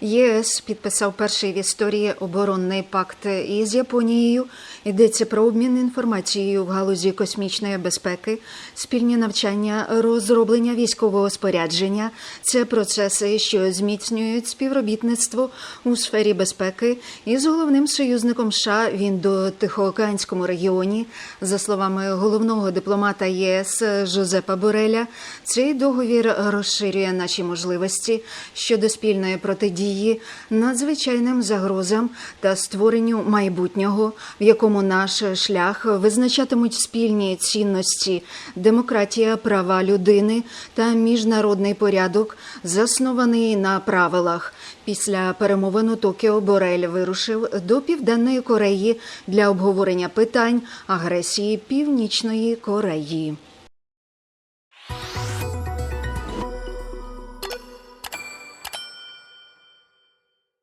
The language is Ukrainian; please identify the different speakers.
Speaker 1: ЄС підписав перший в історії оборонний пакт із Японією. Йдеться про обмін інформацією в галузі космічної безпеки, спільні навчання, розроблення військового спорядження. Це процеси, що зміцнюють співробітництво у сфері безпеки із головним союзником США він до Тихоокеанському регіоні. За словами головного дипломата ЄС Жозепа Бореля, цей договір розширює наші можливості щодо спільної протидії надзвичайним загрозам та створенню майбутнього, в якому наш шлях визначатимуть спільні цінності, демократія, права людини та міжнародний порядок, заснований на правилах. Після перемовин Токіо Борель вирушив до Південної Кореї для обговорення питань агресії Північної Кореї.